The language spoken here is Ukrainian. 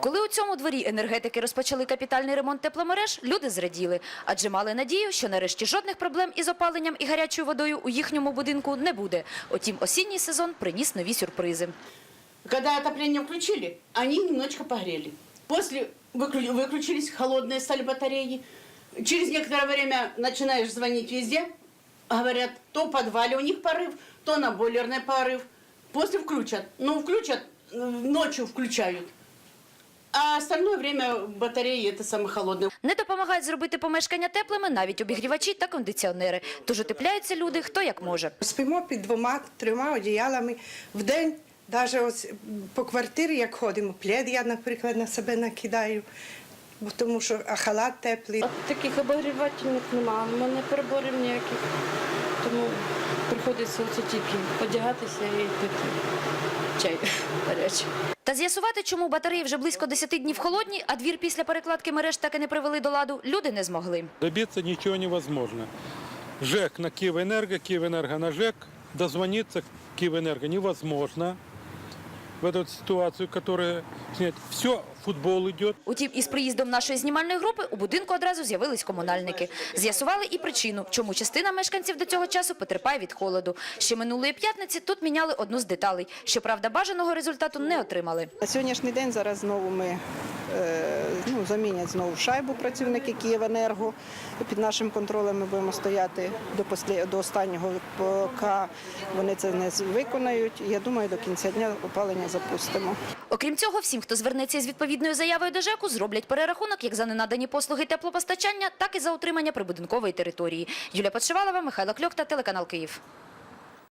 Коли у цьому дворі енергетики розпочали капітальний ремонт тепломереж, люди зраділи, адже мали надію, що нарешті жодних проблем із опаленням і гарячою водою у їхньому будинку не буде. Утім, осінній сезон приніс нові сюрпризи. Когда отопление включили, они немножечко погрели. После выклю- выключились, холодные стали батареи. Через некоторое время начинаешь звонить везде, говорят, то в подвале у них порыв, то на бойлерный порыв. После включат. Ну, включат, э, ночью включают. А остальное время батареи это самые холодные. Не допомагають зробити помешкання теплими навіть обігрівачі та кондиціонери. Тож утепляються люди хто як може. Спимо під двома трьома одіялами в день. Навіть ось по квартирі, як ходимо, плед я, наприклад, на себе накидаю, бо тому що а халат теплий. А таких обогрівательних немає, в мене переборів ніяких. Тому приходиться оце тільки одягатися і пити чай гарячий. Та з'ясувати, чому батареї вже близько 10 днів холодні, а двір після перекладки мереж так і не привели до ладу, люди не змогли. Добиться ничего невозможно. ЖЭК на Киевэнерго, Киевэнерго на ЖЭК. Дозвониться к Киевэнерго невозможно в эту ситуацию, которая снять. Все, футбол идет. Утім, із приїздом нашої знімальної групи у будинку одразу з'явились комунальники. З'ясували і причину, чому частина мешканців до цього часу потерпає від холоду. Ще минулої п'ятниці тут міняли одну з деталей. Щоправда, бажаного результату не отримали. На сьогоднішній день зараз знову ми е, ну, замінять знову шайбу працівники Київенерго. Під нашим контролем ми будемо стояти до, послі, до останнього, поки вони це не виконають. Я думаю, до кінця дня опалення запустимо. Окрім цього, всім, хто звернеться із відповідною заявою до ЖЕКу, зроблять перерахунок як за ненадані послуги теплопостачання, так і за утримання прибудинкової території. Юлія Подшивалова, Михайло Кльок та телеканал Київ.